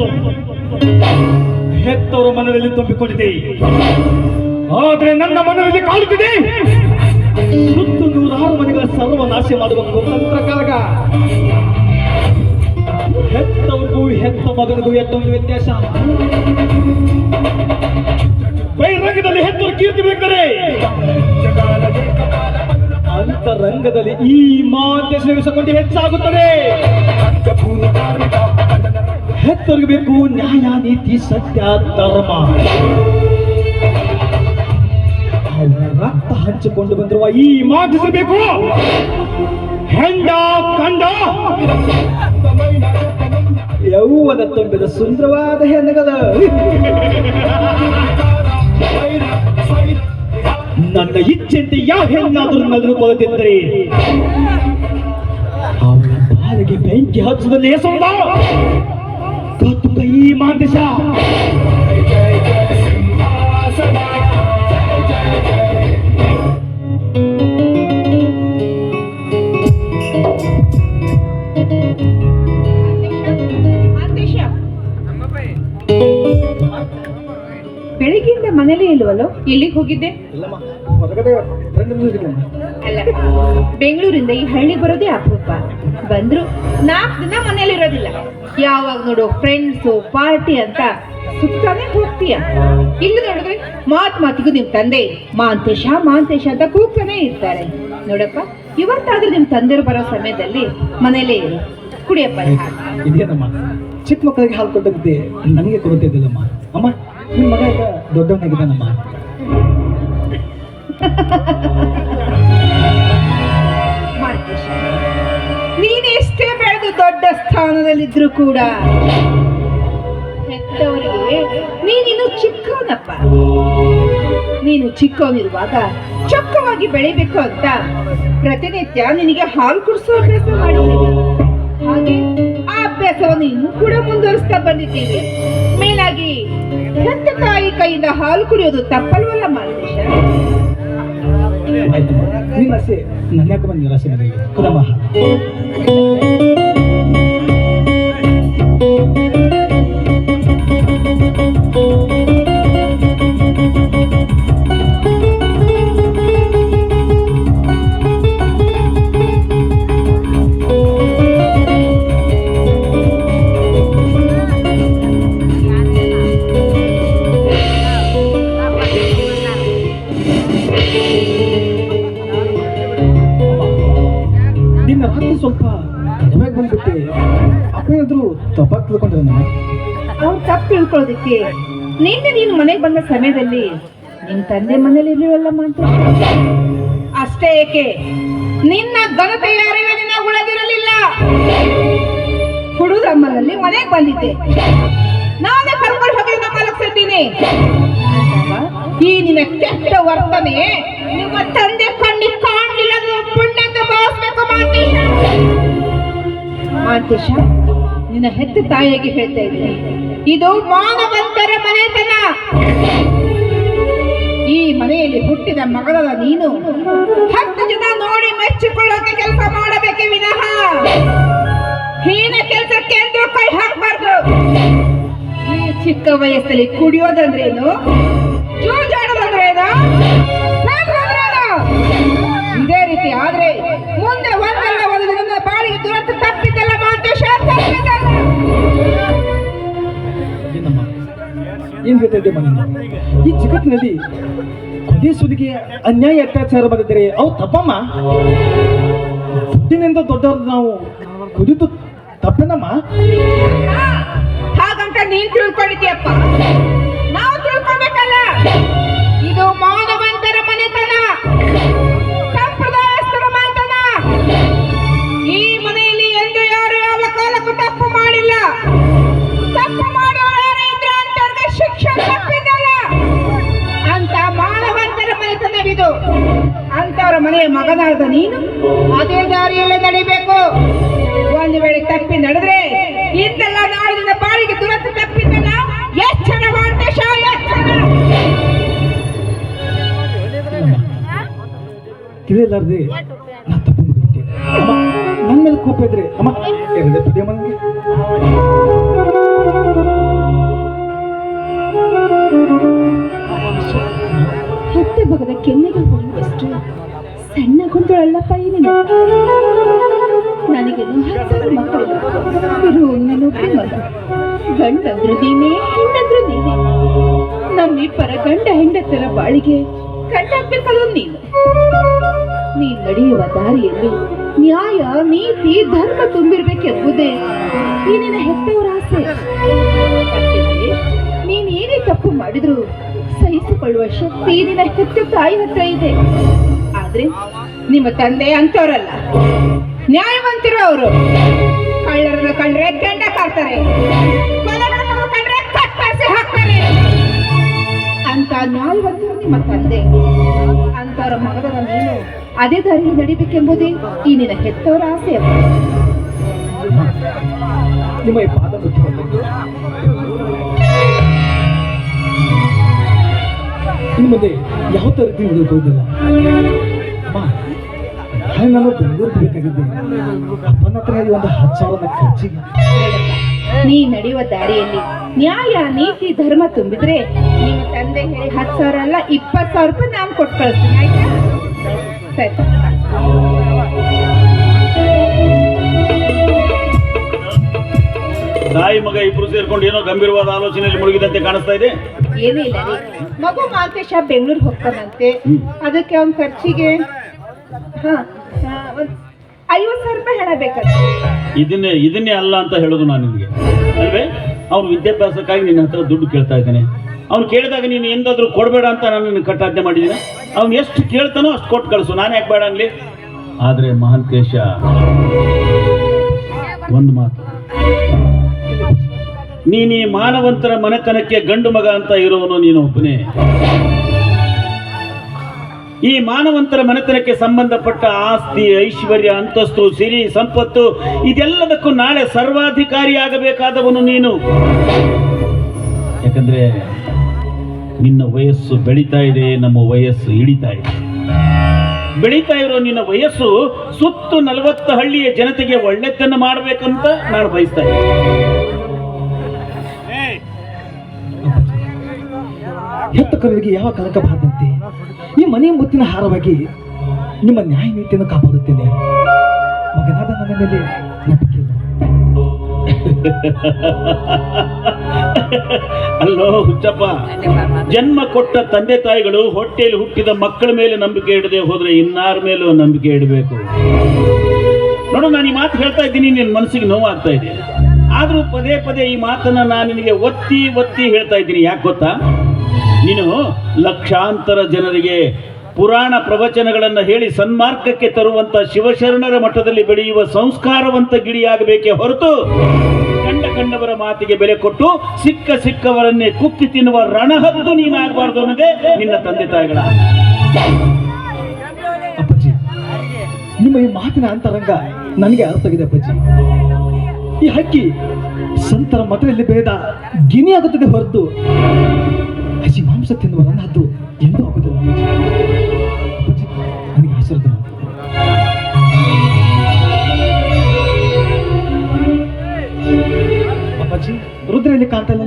ತಿಳಿದು ಹೆತ್ತವರ ಮನದಲ್ಲಿ ತುಂಬಿಕೊಂಡಿದೆ ಆದರೆ ನನ್ನ ಮನದಲ್ಲಿ ಕಾಡುತ್ತಿದೆ. ಸುತ್ತು ನೂರಾರು ಮನೆಗಳ ಸರ್ವನಾಶ ಮಾಡುವ ಕುತಂತ್ರ ಕಾಲಗ ಹೆತ್ತವರಿಗೂ ಹೆತ್ತ ಮಗನಿಗೂ ಎಷ್ಟೊಂದು ವ್ಯತ್ಯಾಸ? ಬಹಿರಂಗದಲ್ಲಿ ಹೆತ್ತವರು ಕೀರ್ತಿ ಬೇಕಾರೆ ಅಂತರಂಗದಲ್ಲಿ ಈ ಮಾತೆ ಸೇವಿಸಿಕೊಂಡು ಹೆಚ್ಚಾಗುತ್ತದೆ. ಹೆತ್ತವರಿಗೆ ಬೇಕು, ನ್ಯಾಯ, ನೀತಿ, ಸತ್ಯ, ಧರ್ಮ. ರಕ್ತ ಹಂಚಿಕೊಂಡು ಬಂದಿರುವ ಈ ಮಾತಿಸಬೇಕು ಹೆಂಡ, ಕಂಡ. ಯೌವನ ತುಂಬಿದ ಸುಂದರವಾದ ಹೆಣಗದ ನನ್ನ ಇಚ್ಛೆಂತೆ ಯಾವ ಹೆಣ್ಣಾದರೂ ಬರುತ್ತಿದ್ದರೆ ಅವಳ ಬಾಲಿಗೆ ಬೆಂಕಿ ಹಚ್ಚದಲ್ಲಿ ಎಸೋದ ಕೈ ಮಾಂದೇಶ ಮಾಂತೇಶ. ಬೆಳಿಗ್ಗೆಯಿಂದ ಮನೇಲೇ ಇಲ್ವಲ್ಲೋ? ಎಲ್ಲಿಗೆ ಹೋಗಿದ್ದೆ. ಅಲ್ಲ ಬೆಂಗಳೂರಿಂದ ಈ ಹಳ್ಳಿ ಬರೋದೇ ಅಪರೂಪ. ಬಂದ್ರು. ನಾಲ್ಕು ದಿನ ಮನೇಲಿ ಇರೋದಿಲ್ಲ ಯಾವಾಗ ನೋಡು ಫ್ರೆಂಡ್ಸು ಪಾರ್ಟಿ ಅಂತ ಸುತ್ತಾನೆ ಹೋಗ್ತೀಯ. ಇಲ್ಲಿ ನೋಡಿದ್ರೆ ಮಾತ್ ಮಾತಿಗೂ ನಿಮ್ ತಂದೆ ಮಾಂತೇಶ ಮಾಂತೇಶ ಅಂತ ಕೂಗ್ತಾನೆ ಇರ್ತಾರೆ. ನೋಡಪ್ಪ ಇವತ್ತಾದ್ರೂ ನಿಮ್ ತಂದೆರು ಬರೋ ಸಮಯದಲ್ಲಿ ಮನೇಲೇ ಇರು. ಕುಡಿಯಪ್ಪ ಇದೇನಮ್ಮ? ಚಿಕ್ಕ ಮಕ್ಕಳಿಗೆ ಹಾಲು ಕೊಟ್ಟಂತೆ ನನಗೆ ಕೊಡುತ್ತಿದ್ದಿಲ್ಲಮ್ಮ ಅಮ್ಮ ನಿಮ್ಮ ಮಗ ದೊಡ್ಡವನಾಗಿದ್ದಾನಮ್ಮ. ಸ್ಥಾನದಲ್ಲಿದ್ರು ಕೂಡ. ಹೆತ್ತವರಿಗೆ, ನೀನಿನ್ನು ಚಿಕ್ಕವನಪ್ಪ. ನೀನು ಚಿಕ್ಕವನಿರುವಾಗ ಚೊಕ್ಕವಾಗಿ ಬೆಳಿಬೇಕು ಅಂತ ಪ್ರತಿನಿತ್ಯ ನಿನಗೆ ಹಾಲು ಕುಡಿಸೋ ಅಭ್ಯಾಸ ಮಾಡಿದ್ದೀವಿ ಹಾಗೆ ಆ ಅಭ್ಯಾಸವನ್ನು ಇನ್ನೂ ಕೂಡ ಮುಂದುವರಿಸ್ತಾ ಬಂದಿದ್ದೀನಿ ಮೇಲಾಗಿ ಹೆತ್ತ ತಾಯಿ ಕೈಯಿಂದ ಹಾಲು ಕುಡಿಯೋದು ತಪ್ಪಲ್ವಲ್ಲ ಮಾರ್ಗೇಶ ಆಯ್ತಮ್ಮ ನಿನ್ನ ಯಾಕೆ ನಿರಾಸೆ ತಪ್ಪು ತಿಳ್ಕೊಳ್ಳೋದಕ್ಕೆ. ನಿನ್ನೆ ನೀನು ಮನೆಗೆ ಬಂದ ಸಮಯದಲ್ಲಿ ನಿನ್ ತಂದೆ ಮನೇಲಿ ಇರ್ಲಿವಲ್ಲ ಮಾತ್ರ ಅಷ್ಟೇ ಏಕೆ? ನಿನ್ನ ಘನತೆಯ ಅರಿವೆ ನಿನ್ನ ಉಳದಿರಲಿಲ್ಲ. ಹುಡುಗಮ್ಮನಲ್ಲಿ ಮನೆಗೆ ಬಂದಿದ್ದೆ. ನಾನು ಕರ್ಕೊಂಡು ಹೋಗಿ ನಮ್ಮ ಈ ನಿನ್ನ ಕೆಟ್ಟ ವರ್ತನೆ? ನಿಮ್ಮ ತಂದೆ ಕಣ್ಣಿ ಕಾಣಲಿಲ್ಲ ಪುಣ್ಯಕ್ಕೆ ಭಾವಿಸ್ಬೇಕು ಮಾಂತೇಶ ನಿನ್ನ ಹೆತ್ತ ತಾಯಿಯಾಗಿ ಹೇಳ್ತಾ ಇದ್ದೀನಿ. ಇದು ಮಾನವಂತರ ಮನೆತನ. ಈ ಮನೆಯಲ್ಲಿ ಹುಟ್ಟಿದ ಮಗಳ ನೀನು ಹತ್ತು ಜನ ನೋಡಿ ಮೆಚ್ಚಿಕೊಳ್ಳೋಕೆ ಕೆಲಸ ಮಾಡಬೇಕೆ ವಿನಃ? ಹೀನ ಕೆಲಸಕ್ಕೆ ಎಂದು ಕೈ ಹಾಕಬಾರ್ದು. ಈ ಚಿಕ್ಕ ವಯಸ್ಸಲ್ಲಿ ಕುಡಿಯೋದಂದ್ರೇನು ಜೂಜಾಡೋದಂದ್ರೇನು ಏನು? ಇದೇ ರೀತಿ ಆದ್ರೆ ಏನ್ ಹೇಳ್ತಾ ಇದ್ದೆ ಮನೆ ಈ ಜಗತ್ತಿನಲ್ಲಿ ಸುದಿಗೆ ಅನ್ಯಾಯ ಅತ್ಯಾಚಾರ ಬಂದಿದ್ದರೆ ಅವು ತಪ್ಪಮ್ಮ. ಹುಟ್ಟಿನಿಂದ ದೊಡ್ಡವ್ರದ್ದು ನಾವು ಕುದಿತು ತಪ್ಪನಮ್ಮ? ಹಾಗಂತ ನೀನ್ ತಿಳ್ಕೊಂಡಿದ್ಯಪ್ಪ ಮನೆಯ ಮಗನಾದ ನೀನು? ಅದೇ ದಾರಿಯಲ್ಲೇ ನಡೆಯಬೇಕು ಒಂದು ವೇಳೆ ತಪ್ಪಿ ನಡೆದ್ರೆ ಇಂದೆಲ್ಲ ನಾಳಿನ ಪಾಲಿಗೆ ದುರಸ್ತಿ ತಪ್ಪಿದ್ದಲ್ಲ? ಎಚ್ಚರ ಮಾಡ್ತೇಶ ತಿಳಿಯಲಾರ್ದೆ ನಾ ನನ್ನ ಮೇಲೆ ಕೋಪ ಇದ್ರೆ ಅಮ್ಮ ಎರಡೇ ಪದೇ ಮನೆಗೆ ಹತ್ತೆ ಬಗದ ಕೆನ್ನೆಗಳು ಹೊಡೆಯುವಷ್ಟು ಸಣ್ಣ ಕುಂತಳಲ್ಲಪ್ಪ ಏನಿದೆ ನೀನು. ನನಗೆ ಗಂಡಂದ್ರು ನೀನೇ ಹೆಣ್ಣಂದ್ರು ನೀನೇ ನಮ್ಮಿಬ್ಬರ ಗಂಡ ಹೆಂಡತರ ಬಾಳಿಗೆ ಕಣ್ಣಾಗ್ಬೇಕಲ್ಲ ನೀನು. ನೀನ್ ನಡೆಯುವ ದಾರಿಯಲ್ಲಿ ನ್ಯಾಯ, ನೀತಿ, ಧರ್ಮ ತುಂಬಿರ್ಬೇಕೆಂಬುದೇ ನೀನಿನ ಹೆತ್ತವರ ಆಸೆ. ನೀನೇನೇ ತಪ್ಪು ಮಾಡಿದ್ರು ಸಹಿಸಿಕೊಳ್ಳುವ ಶಕ್ತಿ ನಿನ್ನ ಹೆತ್ತ ತಾಯಿ ಹತ್ರ ಇದೆ ಆದ್ರೆ ನಿಮ್ಮ ತಂದೆ ಅಂತವರಲ್ಲ ನ್ಯಾಯವಂತರು ಅವರು. ಕಳ್ಳರನ್ನು ಕಂಡ್ರೆ ಗಂಡ ಕಾಡ್ತಾರೆ. ಹಾಕ್ತಾರೆ. ಅಂತ ನ್ಯಾಯವಂತರು ನಿಮ್ಮ ತಂದೆ. ಅಂತವರ ಮಗದ ಮೇಲೆ ಅದೇ ದಾರಿಯಲ್ಲಿ ನಡಿಬೇಕೆಂಬುದೇ ಈ ನಿನ್ನ ಹೆತ್ತವರ ಆಸೆ ಮುಖ್ಯವಾಗಿ ಇನ್ನು ಮುಂದೆ ಯಾವ ಥರ ರೀತಿ ನಡೆಯೋದಿಲ್ಲ ನಾನು ಬೆಂಗಳೂರು ಬೇಕಾಗಿದ್ದೆ ಅಪ್ಪನ ಹತ್ರ ಈ ಒಂದು ಹತ್ತು ಸಾವಿರದ ಖರ್ಚಿಗೆ ನೀ ನಡೆಯುವ ದಾರಿಯಲ್ಲಿ ನ್ಯಾಯ ನೀತಿ ಧರ್ಮ ತುಂಬಿದ್ರೆ ನಿಮ್ಮ ತಂದೆ ಹೇಳಿ ಹತ್ತು ಸಾವಿರ ಅಲ್ಲ ಇಪ್ಪತ್ತು ಸಾವಿರ ರೂಪಾಯಿ ನಾನು ಕೊಟ್ಟು ಕಳಿಸ್ತೀನಿ ಆಯ್ತಾ? ಸರಿ. ತಾಯಿ ಮಗ ಇಬ್ರು ಸೇರ್ಕೊಂಡು ಏನೋ ಗಂಭೀರವಾದ ಆಲೋಚನೆಯಲ್ಲಿ ಮುಳುಗಿದಂತೆ ಕಾಣಿಸ್ತಾ ಇದೆ. ಏನೂ ಇಲ್ಲ ರೀ. ಮಗು ಮಾಲ್ತೇಶ ಬೆಂಗಳೂರಿಗೆ ಹೋಗ್ತಾನಂತೆ. ಅದಕ್ಕೆ ಅವ್ನ ಖರ್ಚಿಗೆ ಹಾ ಐವತ್ತು ಸಾವಿರ ರೂಪಾಯಿ ಹಣ ಬೇಕಂತೆ. ಇದನ್ನೇ ಇದನ್ನೇ ಅಲ್ಲ ಅಂತ ಹೇಳೋದು ನಾನು ನಿಮಗೆ ಅಲ್ವೇ? ಅವ್ನ ವಿದ್ಯಾಭ್ಯಾಸಕ್ಕಾಗಿ ನಿನ್ನ ಹತ್ರ ದುಡ್ಡು ಕೇಳ್ತಾ ಇದ್ದಾನೆ. ಅವ್ನು ಕೇಳಿದಾಗ ನೀನು ಎಂದಾದರೂ ಕೊಡಬೇಡ ಅಂತ ನಾನು ನಿನ್ನ ಕಟ್ಟಾಜ್ಞೆ ಮಾಡಿದ್ದೀನಿ ಅವ್ನು ಎಷ್ಟು ಕೇಳ್ತಾನೋ ಅಷ್ಟು ಕೊಟ್ಟು ಕಳಿಸು. ನಾನು ಯಾಕೆ ಬೇಡ ಅನ್ಲಿ? ಆದರೆ ಮಹಾಂತೇಶ ಒಂದು ಮಾತು. ನೀನು ಮಾನವಂತರ ಮನೆತನಕ್ಕೆ ಗಂಡು ಮಗ ಅಂತ ಇರೋನು ನೀನು ಒಬ್ಬನೇ. ಈ ಮಾನವಂತರ ಮನೆತನಕ್ಕೆ ಸಂಬಂಧಪಟ್ಟ ಆಸ್ತಿ, ಐಶ್ವರ್ಯ, ಅಂತಸ್ತು, ಸಿರಿ, ಸಂಪತ್ತು, ಇದೆಲ್ಲದಕ್ಕೂ ನಾಳೆ ಸರ್ವಾಧಿಕಾರಿಯಾಗಬೇಕಾದವನು ನೀನು. ಯಾಕಂದ್ರೆ ನಿನ್ನ ವಯಸ್ಸು ಬೆಳೀತಾ ಇದೆ, ನಮ್ಮ ವಯಸ್ಸು ಇಳಿತಾ ಇದೆ. ಬೆಳೀತಾ ಇರೋ ನಿನ್ನ ವಯಸ್ಸು ಸುತ್ತು ನಲವತ್ತು ಹಳ್ಳಿಯ ಜನತೆಗೆ ಒಳ್ಳೆತನ ಮಾಡಬೇಕಂತ ನಾನು ಬಯಸ್ತಾ ಇದ್ದೀನಿ. ಹೆತ್ತ ಕರುವಿಗೆ ಯಾವ ಕನಕ ಬಾರದಂತೆ? ಈ ಮನೆಯ ಮುತ್ತಿನ ಹಾರವಾಗಿ ನಿಮ್ಮ ನ್ಯಾಯ ನೀತಿಯನ್ನು ಕಾಪಾಡುತ್ತೇನೆ. ಮಗನಾದ ನನ್ನ ಮೇಲೆ. ಅಲ್ಲೋ ಹುಚ್ಚಪ್ಪ, ಜನ್ಮ ಕೊಟ್ಟ ತಂದೆ ತಾಯಿಗಳು ಹೊಟ್ಟೆಯಲ್ಲಿ ಹುಟ್ಟಿದ ಮಕ್ಕಳ ಮೇಲೆ ನಂಬಿಕೆ ಇಡದೆ ಹೋದ್ರೆ ಇನ್ನಾರ ಮೇಲೂ ನಂಬಿಕೆ ಇಡಬೇಕು. ನೋಡು, ನಾನು ಈ ಮಾತು ಹೇಳ್ತಾ ಇದ್ದೀನಿ, ನಿನ್ನ ಮನಸ್ಸಿಗೆ ನೋವಾಗ್ತಾ ಇದೆ. ಆದರೂ ಪದೇ ಪದೇ ಈ ಮಾತನ್ನ ನಾನು ನಿನಗೆ ಒತ್ತಿ ಒತ್ತಿ ಹೇಳ್ತಾ ಇದ್ದೀನಿ. ಯಾಕೆ ಗೊತ್ತಾ? ನೀನು ಲಕ್ಷಾಂತರ ಜನರಿಗೆ ಪುರಾಣ ಪ್ರವಚನಗಳನ್ನು ಹೇಳಿ ಸನ್ಮಾರ್ಗಕ್ಕೆ ತರುವಂತ ಶಿವಶರಣರ ಮಠದಲ್ಲಿ ಬೆಳೆಯುವ ಸಂಸ್ಕಾರವಂತ ಗಿಡಿಯಾಗಬೇಕೇ ಹೊರತು ಕಂಡ ಕಂಡವರ ಮಾತಿಗೆ ಬೆಲೆ ಕೊಟ್ಟು ಸಿಕ್ಕ ಸಿಕ್ಕವರನ್ನೇ ಕುಕ್ಕಿ ತಿನ್ನುವ ರಣಹದ್ದು ನೀನಾಗಬಾರ್ದು ಅನ್ನೋದೇ ನಿನ್ನ ತಂದೆ ತಾಯಿಗಳ ಅಪ್ಪಾಜಿ, ನಿಮ್ಮ ಈ ಮಾತಿನ ಅಂತರಂಗ ನನಗೆ ಅರ್ಥವಾಗಿದೆ ಅಪ್ಪಾಜಿ. ಈ ಹಕ್ಕಿ ಸಂತರ ಮತದಲ್ಲಿ ಭೇದ ಗಿನಿ ಆಗುತ್ತದೆ ಹೊರತು ಹಸಿ ಮಾಂಸ ತಿನ್ನುವ ಅದು ಎಂದೂ ಆಗುದಿಲ್ಲ. ನನಗೆ ಅಪ್ಪಾಜಿ ರುದ್ರಲ್ಲಿ ಕಾಣ್ತಲ್ಲ?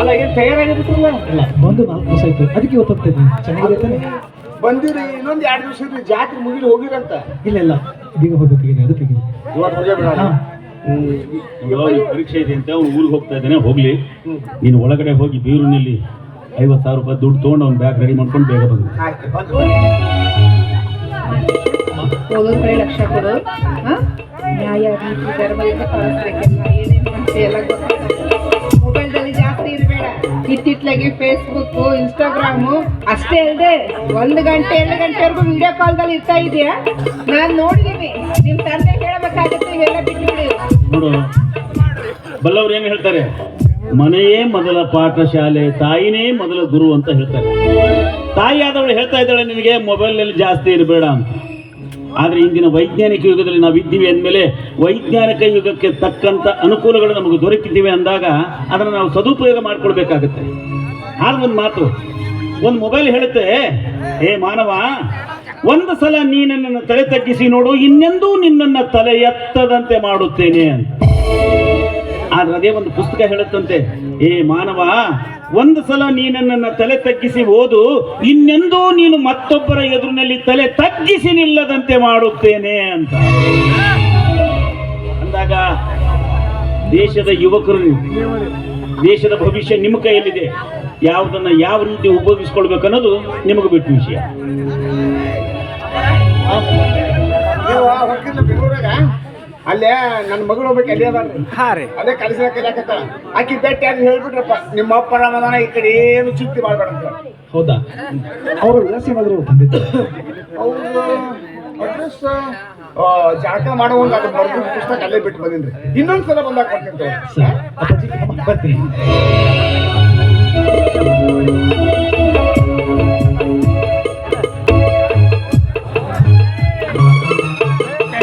ಅಲ್ಲ ಏನ್ ತಯಾರಾಗಿರ್ತಿಲ್ಲ ಇಲ್ಲ ಒಂದು ನಾಲ್ಕು ದಿವಸ ಆಯ್ತು. ಅದಕ್ಕೆ ಇವತ್ತು ಹೋಗ್ತಾ ಇದ್ದೀನಿ. ಚೆನ್ನಾಗಿದೆ ಇನ್ನೊಂದು ಬಂದಿರಿ ಇನ್ನೊಂದು ಎರಡು ದಿವಸ ಜಾತ್ರೆ ಮುಗಿಲಿ ಹೋಗಿರಂತ? ಇಲ್ಲ ಇಲ್ಲ. ಹೋಗ್ಬೇಕಾಗಿದೆ ಅದಕ್ಕಾಗಿದೆ ಪರೀಕ್ಷೆ ಇದೆ ಅಂತ ಅವ್ನು ಊರಿಗೆ ಹೋಗ್ತಾ ಇದ್ದಾನೆ, ಹೋಗ್ಲಿ. ನೀನು ಒಳಗಡೆ ಹೋಗಿ ಬೀರೂನಲ್ಲಿ ಐವತ್ತು ಸಾವಿರ ರೂಪಾಯಿ ದುಡ್ಡು ತೊಗೊಂಡು ಅವ್ನು ಬ್ಯಾಗ್ ರೆಡಿ ಮಾಡ್ಕೊಂಡು ಬೇಗ ಬಂದು ಲಕ್ಷ ಕೊಡು ಮೊಬೈಲ್ದಲ್ಲಿ ಜಾಸ್ತಿ ಇರಬೇಡ ಇತ್ತಿತ್ಲಾಗಿ ಫೇಸ್ಬುಕ್ ಇನ್ಸ್ಟಾಗ್ರಾಮು ಅಷ್ಟೇ ಅಲ್ಲದೆ ಒಂದು ಗಂಟೆ ಎರಡು ಗಂಟೆವರೆಗೂ ವಿಡಿಯೋ ಕಾಲ್ದಲ್ಲಿ ಇರ್ತಾ ಇದೆಯಾ? ನಾನು ನೋಡಿದ್ದೀನಿ ನಿಮ್ಮ ತಂದೆ ಬಲ್ಲವ್ರು ಏನು ಹೇಳ್ತಾರೆ? ಮನೆಯೇ ಮೊದಲ ಪಾಠಶಾಲೆ, ತಾಯಿನೇ ಮೊದಲ ಗುರು ಅಂತ ಹೇಳ್ತಾರೆ. ತಾಯಿ ಆದವಳು ಹೇಳ್ತಾ ಇದ್ದಾಳೆ, ನಿನಗೆ ಮೊಬೈಲ್ನಲ್ಲಿ ಜಾಸ್ತಿ ಇರಬೇಡ ಅಂತ. ಆದರೆ ಇಂದಿನ ವೈಜ್ಞಾನಿಕ ಯುಗದಲ್ಲಿ ನಾವು ಇದ್ದೀವಿ ಅಂದಮೇಲೆ ವೈಜ್ಞಾನಿಕ ಯುಗಕ್ಕೆ ತಕ್ಕಂಥ ಅನುಕೂಲಗಳು ನಮಗೆ ದೊರಕಿದ್ದೀವಿ ಅಂದಾಗ ಅದನ್ನು ನಾವು ಸದುಪಯೋಗ ಮಾಡ್ಕೊಳ್ಬೇಕಾಗತ್ತೆ. ಆದ್ರೆ ಒಂದು ಮಾತು, ಒಂದು ಮೊಬೈಲ್ ಹೇಳುತ್ತೆ, ಏ ಮಾನವ ಒಂದು ಸಲ ನೀ ನನ್ನನ್ನು ತಲೆ ತಗ್ಗಿಸಿ ನೋಡು, ಇನ್ನೆಂದೂ ನಿನ್ನನ್ನು ತಲೆ ಎತ್ತದಂತೆ ಮಾಡುತ್ತೇನೆ ಅಂತ. ಆದ್ರೆ ಅದೇ ಒಂದು ಪುಸ್ತಕ ಹೇಳುತ್ತಂತೆ, ಏ ಮಾನವ, ಒಂದು ಸಲ ನೀ ನೀನನ್ನ ತಲೆ ತಗ್ಗಿಸಿ ಓದು, ಇನ್ನೆಂದೂ ನೀನು ಮತ್ತೊಬ್ಬರ ಎದುರಿನಲ್ಲಿ ತಲೆ ತಗ್ಗಿಸಿ ನಿಲ್ಲದಂತೆ ಮಾಡುತ್ತೇನೆ ಅಂತ. ಅಂದಾಗ ದೇಶದ ಯುವಕರು ದೇಶದ ಭವಿಷ್ಯ ನಿಮ್ಮ ಕೈಯಲ್ಲಿದೆ, ಯಾವುದನ್ನ ಯಾವ ರೀತಿ ಉಪಯೋಗಿಸ್ಕೊಳ್ಬೇಕು ಅನ್ನೋದು ನಿಮಗೆ ಬಿಟ್ಟು ವಿಷಯ. ನೀವು ಹೋಗಿಲ್ಲ ಬೆಂಗಳೂರಾಗ ಅಲ್ಲೇ ನನ್ನ ಮಗಳು ಹೋಗ್ಬೇಕು ಅಲ್ಲಿ ರೀ. ಅದೇ ಕಲಿಸಿದ ಕಲಿಯಾಕತ್ತ ಆಕಿ ಬೆಟ್ಟ ಯಾರು ಹೇಳ್ಬಿಟ್ರಪ್ಪ ನಿಮ್ಮ ಅಪ್ಪ ರಾಮದಾನ ಈ ಕಡೆ ಏನು ಚಿಂತೆ ಮಾಡ್ಬೇಡ ಅಂತ. ಹೌದಾ? ಅವರು ವಿಳಾಸ ಏನಾದ್ರು ಬಂದಿತ್ತು ಅವ್ರು ಅಡ್ರೆಸ್ ಜಾಳಕ ಮಾಡುವಂಗ ಅದು ಬರೆದು ಪುಸ್ತಕ ಅಲ್ಲೇ ಬಿಟ್ಟು ಬಂದಿನ್ರಿ ಇನ್ನೊಂದ್ಸಲ ಬಂದಾಗ ಬರ್ತೀನಿ.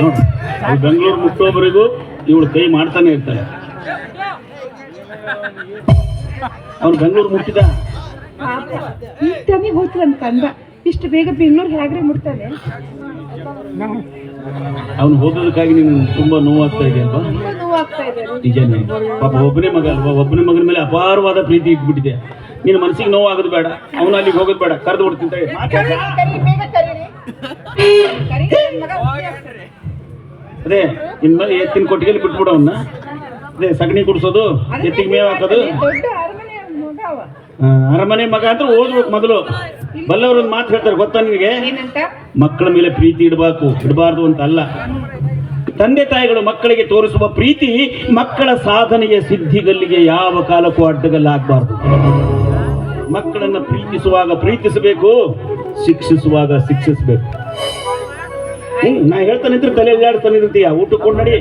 ನೋಡಿ ಬೆಂಗಳೂರು ಮುಟ್ಟೋವರೆಗೂ ಇವಳು ಕೈ ಮಾಡ್ತಾನೆ ಇರ್ತಾಳೆ. ಅವ್ನು ಬೆಂಗಳೂರು ಮುಟ್ಟಿದ? ಪಾಪ ಹೋಯ್ತು ಹೋಗ್ತದೆ ಅಂತ ಕಂದ. ಇಷ್ಟು ಬೇಗ ಬೆಂಗಳೂರು ಹೇಗ್ರೆ ಮುಟ್ತಾನೆ. ಅವನು ಹೋಗೋದಕ್ಕಾಗಿ ನಿಮ್ಗೆ ತುಂಬಾ ನೋವಾಗ್ತಾ ಇದೆ ಅಲ್ವಾ? ತುಂಬಾ ನೋವಾಗ್ತಾ ಇದೆ. ನಿಜನೇ. ಪಾಪ ಒಬ್ಬನೇ ಮಗ ಅಲ್ವಾ? ಒಬ್ಬನೇ ಮಗನ ಮೇಲೆ ಅಪಾರವಾದ ಪ್ರೀತಿ ಇಟ್ಬಿಟ್ಟಿದೆ. ನಿನ್ನ ಮನಸ್ಸಿಗೆ ನೋವಾಗೋದು ಬೇಡ. ಅವನು ಅಲ್ಲಿಗೆ ಹೋಗೋದು ಬೇಡ. ಕರೆದು ಬಿಡ್ತೀನಿ. ಅದೇ ನಿಮ್ಮ ಎತ್ತಿನ ಕೊಟ್ಟಿಗೆಯಲ್ಲಿ ಬಿಟ್ಬಿಡು ಅವನ್ನ ಅದೇ ಸಗಣಿ ಕುಡಿಸೋದು ಎತ್ತಿಗೆ ಮೇವು ಹಾಕೋದು. ಅರಮನೆ ಮಗ ಅಂದ್ರೆ ಓದ್ಬೇಕು ಮೊದಲು. ಬಲ್ಲವರು ಒಂದು ಮಾತು ಹೇಳ್ತಾರೆ ಗೊತ್ತಾ ನಿಮಗೆ ಮಕ್ಕಳ ಮೇಲೆ ಪ್ರೀತಿ ಇಡಬೇಕು ಇಡಬಾರ್ದು ಅಂತ ಅಲ್ಲ ತಂದೆ ತಾಯಿಗಳು ಮಕ್ಕಳಿಗೆ ತೋರಿಸುವ ಪ್ರೀತಿ ಮಕ್ಕಳ ಸಾಧನೆಯ ಸಿದ್ಧಿಗಲ್ಲಿಗೆ ಯಾವ ಕಾಲಕ್ಕೂ ಅಡ್ಡಗಲ್ಲಾಗಬಾರ್ದು. ಮಕ್ಕಳನ್ನ ಪ್ರೀತಿಸುವಾಗ ಪ್ರೀತಿಸಬೇಕು ಶಿಕ್ಷಿಸುವಾಗ ಶಿಕ್ಷಿಸಬೇಕು. ನಾ ಹೇಳ್ತಾನೆ ಇದ್ರೆ ತಲೆ ಅಲ್ಲಾಡ್ತಾನೆ ಇರ್ತೀಯ? ಊಟಕ್ಕೆ ನಡಿ.